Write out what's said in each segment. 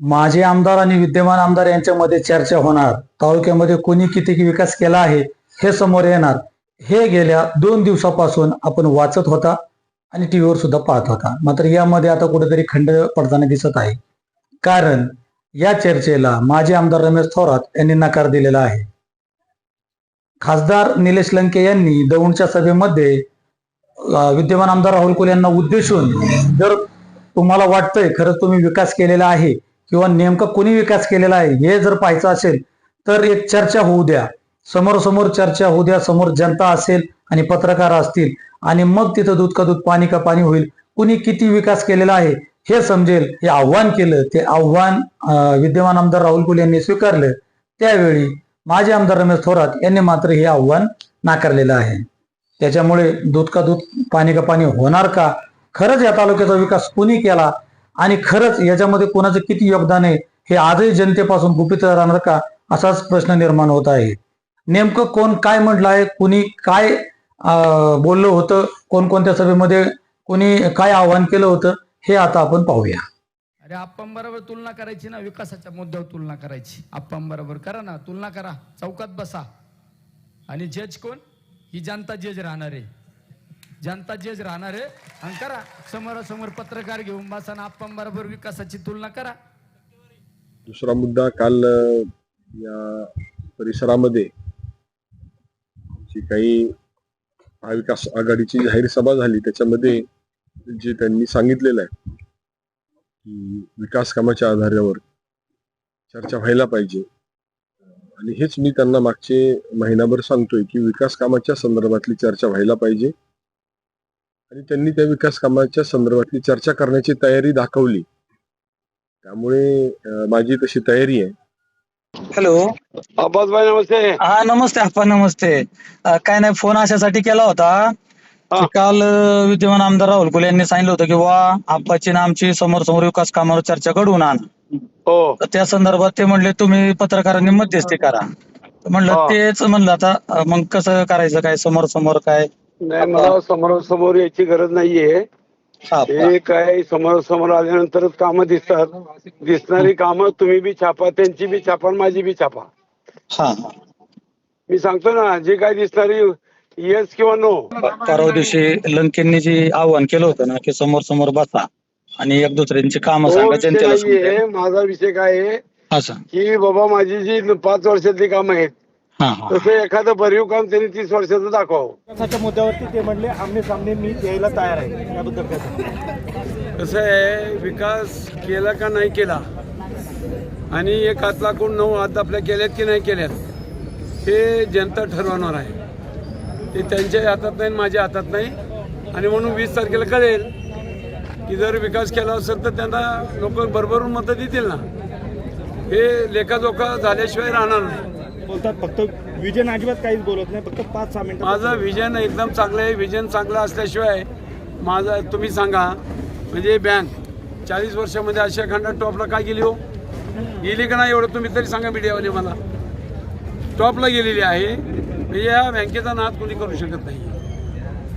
माजी आमदार आणि विद्यमान आमदार यांच्यामध्ये चर्चा होणार. तालुक्यामध्ये कोणी किती विकास केला आहे हे समोर येणार. हे गेल्या दोन दिवसापासून आपण वाचत होता आणि टीव्हीवर सुद्धा पाहत होता. मात्र यामध्ये आता कुठेतरी खंड पडताना दिसत आहे. कारण या चर्चेला माजी आमदार रमेश थोरात यांनी नकार दिलेला आहे. खासदार निलेश लंके यांनी दौंडच्या सभेमध्ये विद्यमान आमदार राहुल कुल यांना उद्देशून जर तुम्हाला वाटतंय खरंच तुम्ही विकास केलेला आहे किंवा नेमका कोणी विकास केलेला आहे हे जर पाहायचं असेल तर एक चर्चा होऊ द्या. समोर समोर चर्चा होऊ द्या समोर जनता असेल आणि पत्रकार असतील आणि मग तिथं दूध का दूध पाणी का पाणी होईल. कुणी किती विकास केलेला आहे हे समजेल हे आव्हान केलं ते आव्हान विद्यमान आमदार राहुल कुल यांनी स्वीकारलं त्यावेळी माजी आमदार रमेश थोरात यांनी मात्र हे आव्हान नाकारलेलं आहे. त्याच्यामुळे दूध का दूध पाणी का पाणी होणार का? खरंच या तालुक्याचा विकास कुणी केला? आणि खरंच याच्यामध्ये कोणाचं किती योगदान आहे हे आजही जनतेपासून गुपित राहणार का असाच प्रश्न निर्माण होत आहे. नेमकं कोण काय म्हटलं आहे कुणी काय अं, बोललं होतं कोणकोणत्या सभेमध्ये कोणी काय आव्हान केलं होतं हे आता आपण पाहूया. अरे आपण बरोबर तुलना करायची ना विकासाच्या मुद्द्यावर तुलना करायची. आपण बरोबर करा ना तुलना करा चौकात बसा. आणि जज कोण? ही जनता जज राहणार आहे. जनता जज राहणार आहे आणि करा. समोरासमोर पत्रकार घेऊन बसा ना आपण बरोबर विकासाची तुलना करा. दुसरा मुद्दा काल अ, या परिसरामध्ये जी काही महाविकास आघाडीची जाहीर सभा झाली. त्याच्यामध्ये जे त्यांनी सांगितलेलं आहे की विकास कामाच्या आधारावर चर्चा व्हायला पाहिजे. आणि हेच मी त्यांना मागचे महिनाभर सांगतोय की विकास कामाच्या संदर्भातली चर्चा व्हायला पाहिजे. आणि त्यांनी त्या विकास कामाच्या संदर्भातली चर्चा करण्याची तयारी दाखवली. त्यामुळे माझी तशी तयारी आहे. हॅलो. अब्बासभाई नमस्ते. हा नमस्ते आप्पा नमस्ते. अं, काय नाही फोन अशासाठी केला होता की हा. काल अं, विद्यमान आमदार राहुल कुल यांनी सांगितलं होतं की वा आप्पाची ना आमची समोर समोर विकास कामावर चर्चा घडवून आणा. हो. तर त्या संदर्भात ते म्हणले तुम्ही पत्रकारांनी मध्यस्थी करा. तर म्हणलं हा. तेच म्हणलं आता अं, मग कसं करायचं काय समोर समोर काय नाही मला समोर समोर यायची गरज नाहीये. हा. हे काय समोर समोर आल्यानंतरच कामं दिसतात. दिसणारी कामं तुम्ही बी छापा त्यांची बी छापा आणि माझी बी छापा. हा. हा मी सांगतो ना जे काय दिसणारी येस किंवा नो. परवा दिवशी लंकेंनी जे आव्हान केलं होतं ना की समोर समोर बसा आणि एक दुसऱ्यांची कामं तो सांगा विषय जनतेला नाहीये समजेल. माझा विषय काय आहे की बाबा माझी जी पाच वर्षातली कामं आहेत तसं एखादं भरीव काम त्यांनी तीस वर्षाचं दाखवावं. विकासाच्या मुद्द्यावरती ते म्हणले आमने सामने मी यायला तयार आहे. याबद्दल काय सांगता? कसं आहे विकास केला का नाही केला? आणि एक हात लागून नऊ हात आपल्या केल्यात की नाही केल्यात हे जनता ठरवणार आहे. ते त्यांच्या हातात नाही आणि माझ्या हातात नाही. आणि म्हणून वीस तारखेला कळेल की जर विकास केला असेल तर त्यांना लोक भरभरून मतं देतील ना. हे लेखाजोखा झाल्याशिवाय राहणार नाही. बोलतात फक्त विजय अजिबात काहीच बोलत नाही फक्त पाच सहा मिनिटं माझं व्हिजन एकदम चांगलं आहे. व्हिजन चांगलं असल्याशिवाय माझं तुम्ही सांगा. म्हणजे बँक चाळीस वर्षामध्ये आशिया खंडात टॉपला काय गेली हो? गेली का नाही एवढं तुम्ही तरी सांगा मीडियावाले मला. टॉपला गेलेली आहे. म्हणजे या बँकेचा नाद कोणी करू शकत नाही.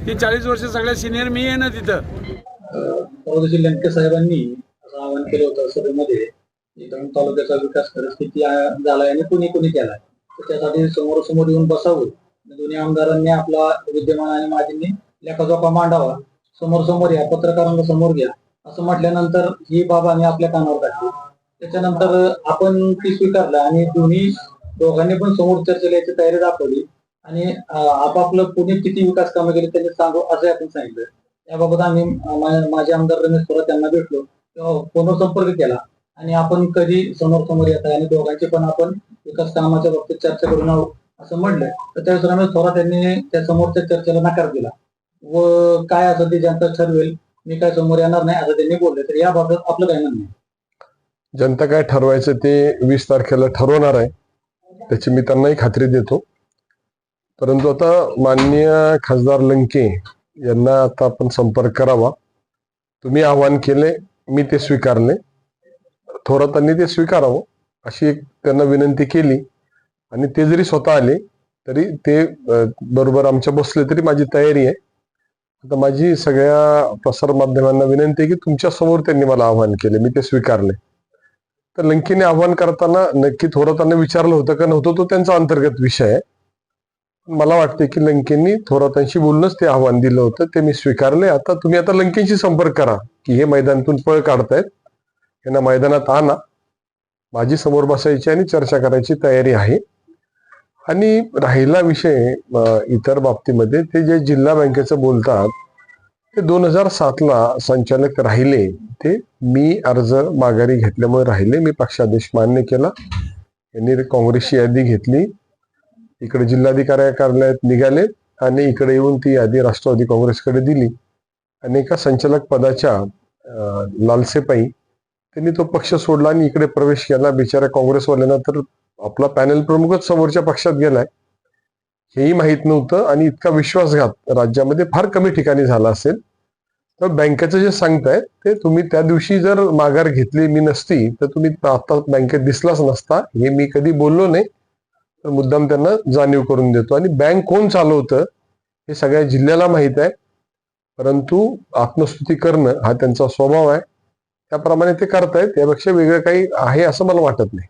ती चाळीस वर्ष सगळ्यात सिनियर मी आहे ना तिथं. लंके साहेबांनी असं आवाहन केलं होतं सभेमध्ये तालुक्याचा विकास खरंच किती झालाय आणि कुणी कुणी केलाय. त्यासाठी समोर समोर येऊन बसावं. दोन्ही आमदारांनी आपला विद्यमान आणि माजींनी लेखाजोखा मांडावा. समोर समोर या पत्रकारांना समोर घ्या. असं म्हटल्यानंतर ही बाब आम्ही आपल्या कानावर टाकली. त्याच्यानंतर आपण ती स्वीकारलं आणि दोन्ही दोघांनी पण समोर चर्चेला याची तयारी दाखवली. आणि आपापलं पुणे किती विकास कामं केली त्यांनी सांगू असं आपण सांगितलं. याबाबत आम्ही माझे आमदार रमेश थोरात त्यांना भेटलो. तेव्हा फोनवर संपर्क केला. आणि आपण कधी समोर समोर येत आहे आणि दोघांची पण आपण विकास कामाच्या बाबतीत चर्चा करून आहोत असं म्हणलं. तर त्यावेळेस रमेश थोरात यांनी त्या समोरच्या चर्चेला नकार दिला. व काय असं ते जनता ठरवेल मी काय समोर येणार नाही असं त्यांनी बोलले. तर याबाबत आपलं काय म्हणणं आहे? जनता काय ठरवायचं ते वीस तारखेला ठरवणार आहे. त्याची मी त्यांनाही खात्री देतो. परंतु आता माननीय खासदार लंके यांना आता आपण संपर्क करावा. तुम्ही आवाहन केले मी ते स्वीकारले. थोरातांनी ते स्वीकारावं अशी एक त्यांना विनंती केली. आणि ते जरी स्वतः आले तरी ते बरोबर आमच्या बसले तरी माझी तयारी आहे. आता माझी सगळ्या प्रसार माध्यमांना विनंती आहे की तुमच्यासमोर त्यांनी मला आवाहन केले मी ते स्वीकारले. तर लंकेने आव्हान करताना नक्की थोरातांना विचारलं होतं का नव्हतं तो त्यांचा अंतर्गत विषय आहे. मला वाटते की लंकेंनी थोरातांशी बोलूनच ते आव्हान दिलं होतं ते मी स्वीकारले. आता तुम्ही आता लंकेशी संपर्क करा की हे मैदानातून पळ काढतायत. यांना मैदानात आणा. माझी समोर बसायची आणि चर्चा करायची तयारी आहे. आणि राहिला विषय इतर बाबतीमध्ये ते जे जिल्हा बँकेचं बोलतात ते दोन हजार सातला संचालक राहिले. ते मी अर्ज माघारी घेतल्यामुळे राहिले. मी पक्षादेश मान्य केला. यांनी काँग्रेसची यादी घेतली. इकडे जिल्हाधिकारी कार्यालयात निघाले आणि इकडे येऊन ती यादी राष्ट्रवादी काँग्रेसकडे दिली. आणि एका संचालक पदाच्या लालसेपाई त्यांनी तो पक्ष सोडला आणि इकडे प्रवेश केला. बिचाऱ्या काँग्रेसवाल्यांना तर आपला पॅनल प्रमुखच समोरच्या पक्षात गेलाय. हेही माहीत नव्हतं आणि इतका विश्वासघात राज्यामध्ये फार कमी ठिकाणी झाला असेल. तर बँकेचं जे सांगताय ते तुम्ही त्या दिवशी जर माघार घेतली मी नसती तर तुम्ही आता बँकेत दिसलाच नसता. हे मी कधी बोललो नाही. तर मुद्दाम त्यांना जाणीव करून देतो. आणि बँक कोण चालवतं हे सगळ्या जिल्ह्याला माहीत आहे. परंतु आत्मस्तुती करणं हा त्यांचा स्वभाव आहे. त्याप्रमाणे ते करतायत. त्यापेक्षा वेगळं काही आहे असं मला वाटत नाही.